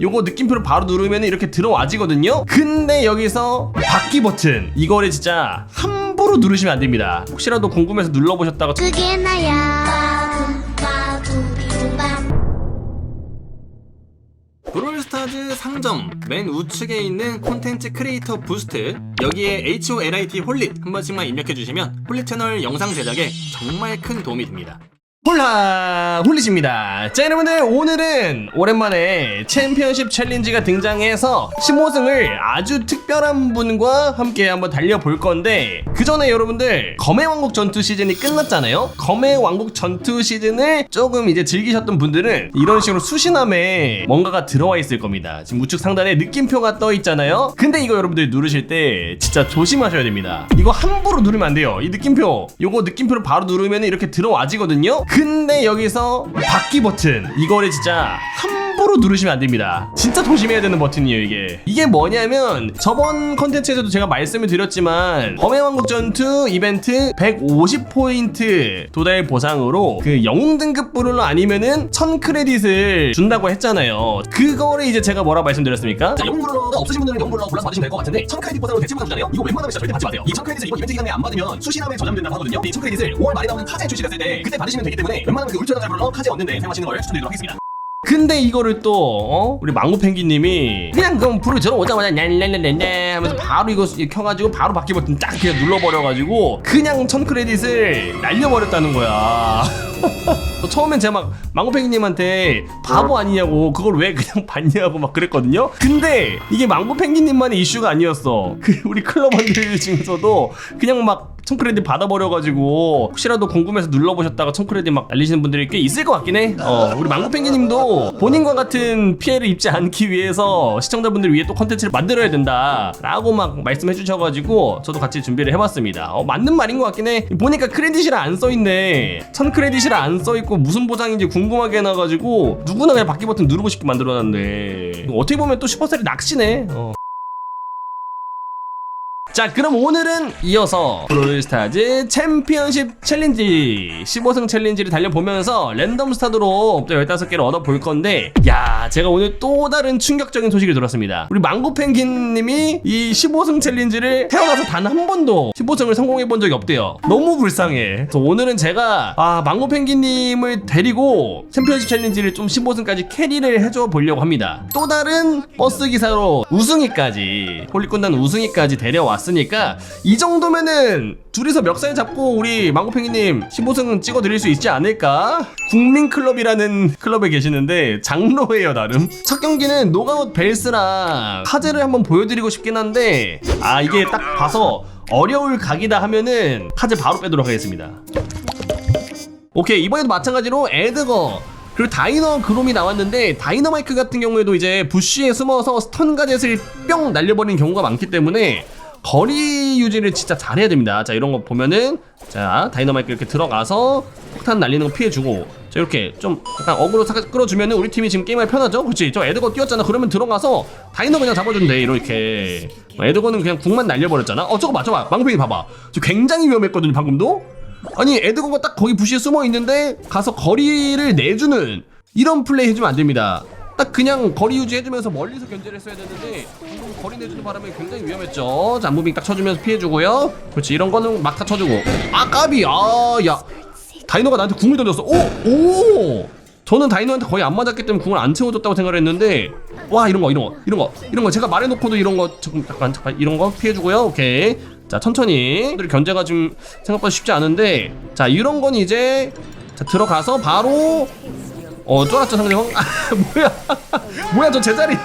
요거 느낌표를 바로 누르면 이렇게 들어와지거든요? 근데 여기서 바퀴 버튼. 이거를 진짜 함부로 누르시면 안 됩니다. 혹시라도 궁금해서 눌러보셨다가 그게 나야. 브롤스타즈 상점. 맨 우측에 있는 콘텐츠 크리에이터 부스트. 여기에 HOLIT 홀릿 한 번씩만 입력해 주시면 홀릿 채널 영상 제작에 정말 큰 도움이 됩니다. 홀라 홀릿입니다. 자 여러분들 오늘은 오랜만에 챔피언십 챌린지가 등장해서 15승을 아주 특별한 분과 함께 한번 달려볼 건데 그 전에 여러분들 검의 왕국 전투 시즌이 끝났잖아요. 검의 왕국 전투 시즌을 조금 이제 즐기셨던 분들은 이런 식으로 수신함에 뭔가가 들어와 있을 겁니다. 지금 우측 상단에 느낌표가 떠 있잖아요. 근데 이거 여러분들 누르실 때 진짜 조심하셔야 됩니다. 이거 함부로 누르면 안 돼요. 이 느낌표 요거 느낌표를 바로 누르면 이렇게 들어와지거든요. 근데 여기서 바퀴 버튼. 이거를 진짜 함부로 누르시면 안 됩니다. 진짜 조심해야 되는 버튼이에요, 이게. 이게 뭐냐면 저번 컨텐츠에서도 제가 말씀을 드렸지만 범의 왕국 전투 이벤트 150포인트 도달 보상으로 그 영웅 등급 부르러 아니면은 1000 크레딧을 준다고 했잖아요. 그거를 이제 제가 뭐라고 말씀드렸습니까? 자, 영웅 블러가 없으신 분들은 영웅 블러 골라서 받으시면 될 것 같은데 1000 크레딧 보상으로 대체 보상 주잖아요. 이거 웬만하면 절대 받지 마세요. 이 1000 크레딧을 이번 이벤트 기간에 안 받으면 수신함에 저장된다고 하거든요. 이 1000 크레딧을 5월 말에 나오는 카제 출시됐을 때 그때 받으시면 되기 때문에 웬만하면 그 울트라 블러 카제 얻는데 사용하시는 걸 추천드리도록 하겠습니다. 근데 이거를 또 어? 우리 망고 펭귄님이 그냥 그럼 불을 들어오자마자 냐냐냐냐 하면서 바로 이거 켜가지고 바로 바퀴 버튼 딱 그냥 눌러버려가지고 그냥 천 크레딧을 날려버렸다는 거야. 처음엔 제가 막 망고 펭귄님한테 바보 아니냐고 그걸 왜 그냥 받냐고 막 그랬거든요. 근데 이게 망고 펭귄님만의 이슈가 아니었어. 그 우리 클럽원들 중에서도 그냥 막 청크레딧 받아버려가지고 혹시라도 궁금해서 눌러보셨다가 청크레딧 막 날리시는 분들이 꽤 있을 것 같긴 해. 어, 우리 망고펭귄님도 본인과 같은 피해를 입지 않기 위해서 시청자분들 위해 또 컨텐츠를 만들어야 된다라고 막 말씀해 주셔가지고 저도 같이 준비를 해봤습니다. 어, 맞는 말인 것 같긴 해. 보니까 크레딧이라 안 써있네. 천 크레딧이라 안 써있고 무슨 보상인지 궁금하게 해놔가지고 누구나 그냥 바퀴 버튼 누르고 싶게 만들어놨네. 어떻게 보면 또 슈퍼셀이 낚시네. 어. 자 그럼 오늘은 이어서 브롤스타즈 챔피언십 챌린지 15승 챌린지를 달려보면서 랜덤 스타드로 또 15개를 얻어볼 건데 야 제가 오늘 또 다른 충격적인 소식을 들었습니다. 우리 망고펭귄님이 이 15승 챌린지를 태어나서 단 한 번도 15승을 성공해 본 적이 없대요. 너무 불쌍해. 그래서 오늘은 제가 아 망고펭귄님을 데리고 챔피언십 챌린지를 좀 15승까지 캐리를 해줘 보려고 합니다. 또 다른 버스 기사로 우승이까지 홀리꾼단 우승이까지 데려왔 으니까 이 정도면은 둘이서 멱살 잡고 우리 망고팽이님 15승 찍어드릴 수 있지 않을까? 국민클럽이라는 클럽에 계시는데 장로예요 나름 첫 경기는 노가웃 벨스랑 카제를 한번 보여드리고 싶긴 한데 아 이게 딱 봐서 어려울 각이다 하면은 카제 바로 빼도록 하겠습니다 오케이 이번에도 마찬가지로 에드거 그리고 다이너 그롬이 나왔는데 다이너마이크 같은 경우에도 이제 부쉬에 숨어서 스턴 가젯을 뿅 날려버리는 경우가 많기 때문에 거리 유지를 진짜 잘해야 됩니다. 자 이런 거 보면은 자 다이너마이크 이렇게 들어가서 폭탄 날리는 거 피해주고 자 이렇게 좀 약간 어그로 끌어주면은 우리 팀이 지금 게임할 편하죠? 그렇지 저 에드거 뛰었잖아. 그러면 들어가서 다이너 그냥 잡아주면 돼. 이렇게. 에드거는 그냥 궁만 날려버렸잖아. 어 저거 봐 저거 봐. 망팽이 봐봐. 저 굉장히 위험했거든요 방금도. 아니 에드거가 딱 거기 부시에 숨어 있는데 가서 거리를 내주는 이런 플레이 해주면 안 됩니다. 딱 그냥 거리 유지해주면서 멀리서 견제를 했어야 되는데 방금 거리 내주는 바람에 굉장히 위험했죠. 자 무빙 딱 쳐주면서 피해주고요. 그렇지 이런 거는 막다 쳐주고 아 까비 아야 다이노가 나한테 궁을 던졌어. 오 오. 저는 다이노한테 거의 안 맞았기 때문에 궁을 안 채워줬다고 생각을 했는데 와 이런 거 이런 거 이런 거 이런 거 제가 말해놓고도 이런 거 조금 잠깐 잠깐 이런 거 피해주고요. 오케이 자 천천히 견제가 좀 생각보다 쉽지 않은데 자 이런 건 이제 자 들어가서 바로 어 쫄았죠 상대방 아 뭐야? 뭐야 저 제자리.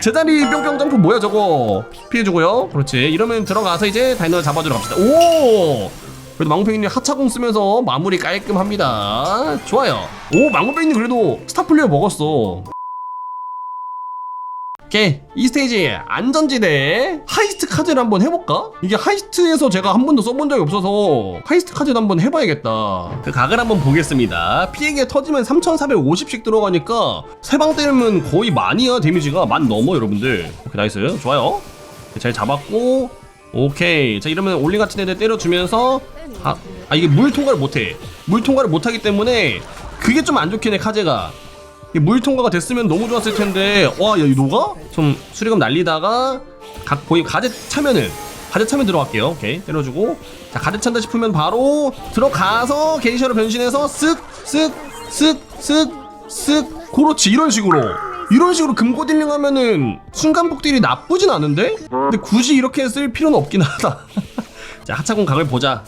제자리 뿅뿅 점프 뭐야 저거? 피해주고요. 그렇지. 이러면 들어가서 이제 다이너를 잡아주러 갑시다. 오! 그래도 망고팽이님 하차공 쓰면서 마무리 깔끔합니다. 좋아요. 오 망고팽이님 그래도 스타플레이어 먹었어 오케이 이 스테이지 안전지대 하이스트 카드를 한번 해볼까? 이게 하이스트에서 제가 한 번도 써본 적이 없어서 하이스트 카드를 한번 해봐야겠다. 그 각을 한번 보겠습니다. 피해가 터지면 3450씩 들어가니까 세 방 때리면 거의 만이야 데미지가. 만 넘어 여러분들. 오케이 나이스. 좋아요. 잘 잡았고. 오케이. 자 이러면 올링 같은 애들 때려주면서 아, 아 이게 물 통과를 못해. 물 통과를 못하기 때문에 그게 좀 안 좋긴 해 카제가. 이 물 통과가 됐으면 너무 좋았을 텐데. 와야 이 녹아? 좀 수리금 날리다가 각 보이 가제 차면을 가제 차면 들어갈게요. 오케이. 때려주고. 자 가제 찬다 싶으면 바로 들어가서 게이샤로 변신해서 쓱쓱쓱쓱쓱. 그렇지 이런 식으로. 이런 식으로 금고 딜링 하면은 순간 폭딜이 나쁘진 않은데? 근데 굳이 이렇게 쓸 필요는 없긴 하다. 자 하차공 각을 보자.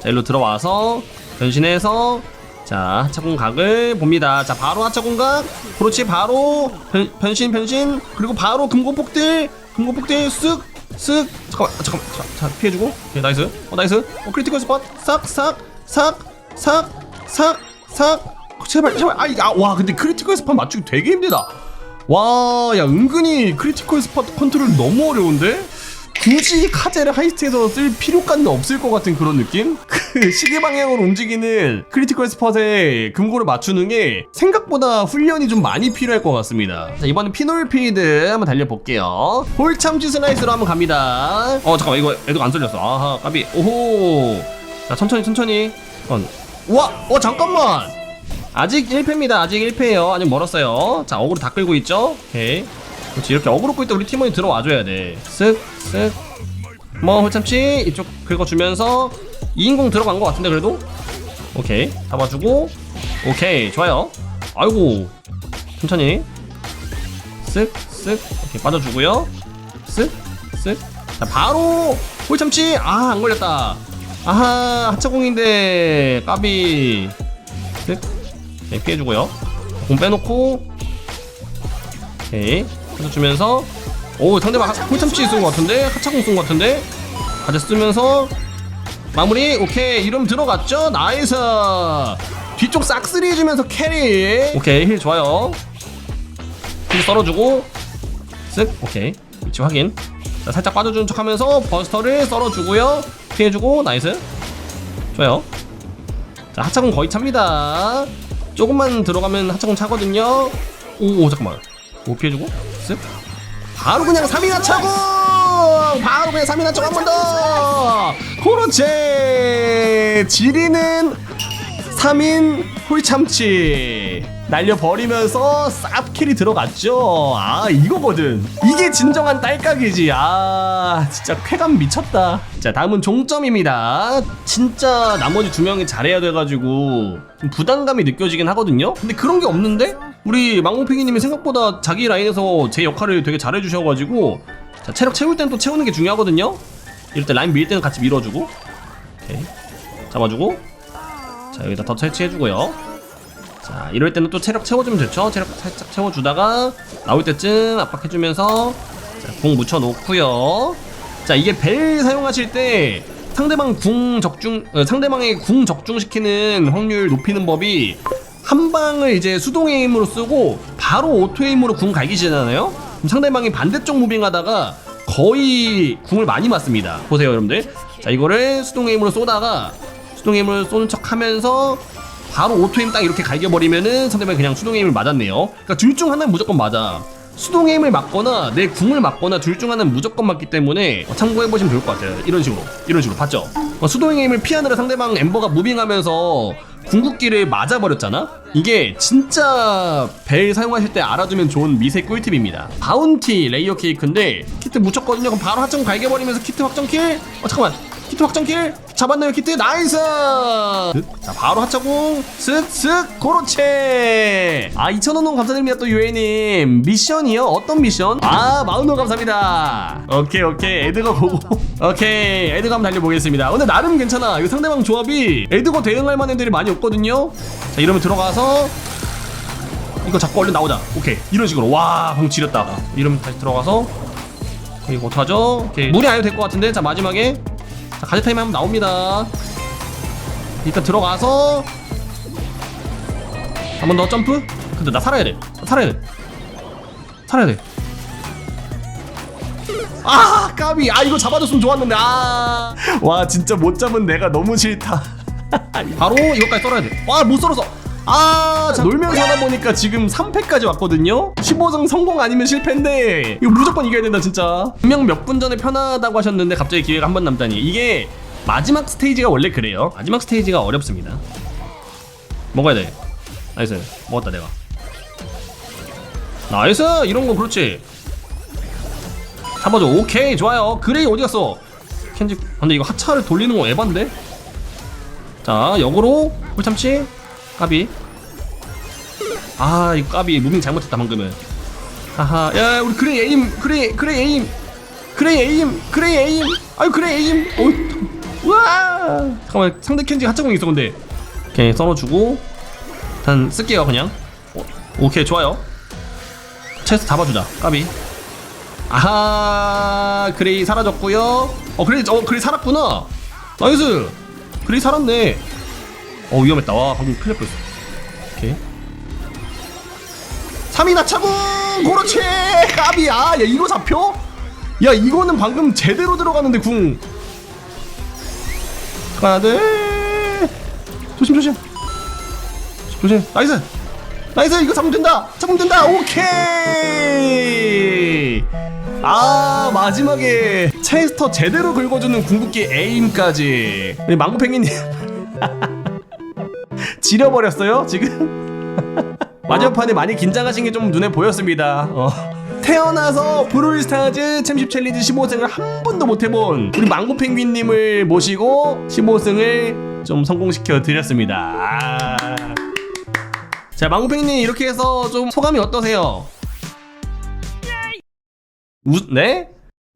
자 일로 들어와서 변신해서 자 하차 공 각을 봅니다. 자 바로 하차 공 각. 그렇지 바로 변, 변신 변신. 그리고 바로 금고폭딜 금고폭딜 쓱 쓱. 잠깐만 아, 잠깐만. 자, 자 피해주고. 오케이 나이스. 어 나이스. 어 크리티컬 스팟 싹싹싹싹싹싹. 제발 제발. 아이 아와 근데 크리티컬 스팟 맞추기 되게 힘들다. 와 야 은근히 크리티컬 스팟 컨트롤 너무 어려운데 굳이 카제를 하이스트에서 쓸 필요까지는 없을 것 같은 그런 느낌? 그 시계 방향으로 움직이는 크리티컬 스팟에 금고를 맞추는 게 생각보다 훈련이 좀 많이 필요할 것 같습니다. 자, 이번엔 피놀피드 한번 달려볼게요. 홀참치 슬라이스로 한번 갑니다. 어, 잠깐만, 이거 애도가 안 쏠렸어. 아하, 까비. 오호. 자, 천천히, 천천히. 어, 와, 어, 잠깐만. 아직 1패입니다. 아직 1패예요. 아직 멀었어요. 자, 어그로 다 끌고 있죠? 오케이. 그렇지 이렇게 어그로 끌때 우리 팀원이 들어와줘야 돼. 쓱, 쓱. 뭐 홀참치 이쪽 긁어주면서 2인공 들어간 것 같은데 그래도? 오케이 잡아주고 오케이 좋아요. 아이고 천천히 쓱, 쓱. 오케이 빠져주고요. 쓱, 쓱. 자 바로 홀참치 아 안 걸렸다. 아하 하차공인데 까비 쓱. 오케이 피해주고요. 공 빼놓고 오케이 해주면서 오 상대방 홀참치 쓴 것 같은데? 하차공 쓴 것 같은데? 가져 쓰면서 마무리. 오케이. 이름 들어갔죠? 나이스. 뒤쪽 싹쓸이 해주면서 캐리. 오케이. 힐 좋아요. 힐 썰어주고. 쓱. 오케이. 위치 확인. 자, 살짝 빠져주는 척 하면서 버스터를 썰어주고요. 피해주고. 나이스. 좋아요. 자 하차공 거의 찹니다. 조금만 들어가면 하차공 차거든요. 오, 오 잠깐만 오 피해주고? 쓱. 바로 그냥 3인 하차고! 바로 그냥 3인 하차고 한 번 더! 그렇지 지리는 3인 홀참치 날려버리면서 쌉킬이 들어갔죠. 아 이거거든. 이게 진정한 딸깍이지. 아 진짜 쾌감 미쳤다. 자 다음은 종점입니다. 진짜 나머지 두 명이 잘해야 돼가지고 좀 부담감이 느껴지긴 하거든요. 근데 그런 게 없는데? 우리 망공팽이님이 생각보다 자기 라인에서 제 역할을 되게 잘해주셔가지고 자 체력 채울 때는 또 채우는 게 중요하거든요. 이럴 때 라인 밀 때는 같이 밀어주고. 오케이. 잡아주고. 자 여기다 더 설치해주고요 자 이럴 때는 또 체력 채워주면 좋죠. 체력 살짝 채워주다가 나올 때쯤 압박해주면서 자, 궁 묻혀놓고요. 자 이게 벨 사용하실 때 상대방 궁 적중 어, 상대방의 궁 적중시키는 확률 높이는 법이 한 방을 이제 수동의 힘으로 쓰고 바로 오토의 힘으로 궁 갈기시잖아요? 그럼 상대방이 반대쪽 무빙하다가 거의 궁을 많이 맞습니다. 보세요 여러분들. 자 이거를 수동의 힘으로 쏘다가 수동의 힘을 쏘는 척 하면서 바로 오토임 딱 이렇게 갈겨버리면은 상대방이 그냥 수동의 힘을 맞았네요. 그러니까 둘 중 하나는 무조건 맞아. 수동의 힘을 맞거나 내 궁을 맞거나 둘 중 하나는 무조건 맞기 때문에 참고해보시면 좋을 것 같아요. 이런 식으로. 이런 식으로. 봤죠? 어, 수동의 힘을 피하느라 상대방 엠버가 무빙하면서 궁극기를 맞아버렸잖아? 이게 진짜 벨 사용하실 때 알아두면 좋은 미세 꿀팁입니다. 바운티 레이어 케이크인데 키트 묻혔거든요. 그럼 바로 하청 갈겨버리면서 키트 확정킬? 어, 잠깐만. 키트 확정킬 잡았나요 키트. 나이스! 자 바로 하차공 슥슥 그렇지 아 2,000원 감사드립니다 또 유에님. 미션이요? 어떤 미션? 아 마흔원 감사합니다. 오케이 오케이. 에드거 보고. 오케이 에드거 한번 달려보겠습니다. 근데 나름 괜찮아. 이거 상대방 조합이 에드거 대응할 만한 애들이 많이 없거든요? 자 이러면 들어가서 이거 잡고 얼른 나오자. 오케이. 이런 식으로. 와 방금 지렸다. 이러면 다시 들어가서 이거 어떡하죠? 오케이. 무리 안 해도 될 것 같은데? 자 마지막에 자 가제 타임 한번 나옵니다. 일단 들어가서 한 번 더 점프? 근데 나 살아야 돼. 살아야 돼. 살아야 돼 아 까비. 아 이거 잡아줬으면 좋았는데. 아와 진짜 못 잡은 내가 너무 싫다. 바로 이것까지 썰어야 돼와못 썰어서 아, 자, 놀면서 하다 보니까 지금 3패까지 왔거든요? 15성 성공 아니면 실패인데, 이거 무조건 이겨야 된다, 진짜. 분명 몇 분 전에 편하다고 하셨는데, 갑자기 기회가 한 번 남다니. 이게 마지막 스테이지가 원래 그래요. 마지막 스테이지가 어렵습니다. 먹어야 돼. 나이스. 먹었다, 내가. 나이스 이런 거 그렇지 잡아줘 오케이 좋아요 그레이 어디 갔어 켄지 근데 이거 하차를 돌리는 거 에반데 자 역으로 꿀참치 까비. 아 이거 까비 무빙 잘못했다 방금은. 하하. 야 우리 그레이 에임 그레이 그레이 에임. 그레이 에임 그레이 에임. 아유 그레이 에임. 오 우와! 잠깐만 상대 켄지 하차공 있어 근데. 오케이 썰어주고. 일단 쓸게요 그냥. 오, 오케이 좋아요. 체스트 잡아주자. 까비. 아하 그레이 사라졌고요. 어 그레이 어 그레이 살았구나. 나이스. 그레이 살았네 어 위험했다. 와 방금 큰일 날 뻔했어. 오케이. 3인 하차구 그렇지! 까비야 야 이거 잡혀? 야 이거는 방금 제대로 들어갔는데 궁. 하나 둘. 조심 조심. 조심. 나이스! 나이스! 이거 잡으면 된다! 잡으면 된다! 오케이! 아 마지막에 체스터 제대로 긁어주는 궁극기 에임까지. 망고팽이님 지려버렸어요 지금 마지막 판에 많이 긴장하신 게 좀 눈에 보였습니다 어. 태어나서 브롤스타즈 챔십 챌린지 15승을 한 번도 못 해본 우리 망고 펭귄님을 모시고 15승을 좀 성공시켜 드렸습니다 아. 자 망고팽님 이렇게 해서 좀 소감이 어떠세요? 우, 네?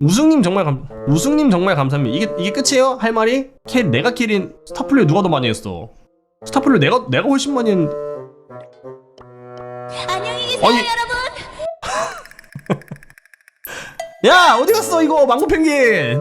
우승님 정말 감 우승님 정말 감사합니다. 이게 이게 끝이에요? 할 말이? 캐 내가 캐린 스타플레이 누가 더 많이 했어? 스타플레이 내가 내가 훨씬 많이 안녕히 계세요, 아니. 여러분. 야 어디 갔어 이거 망고 펭귄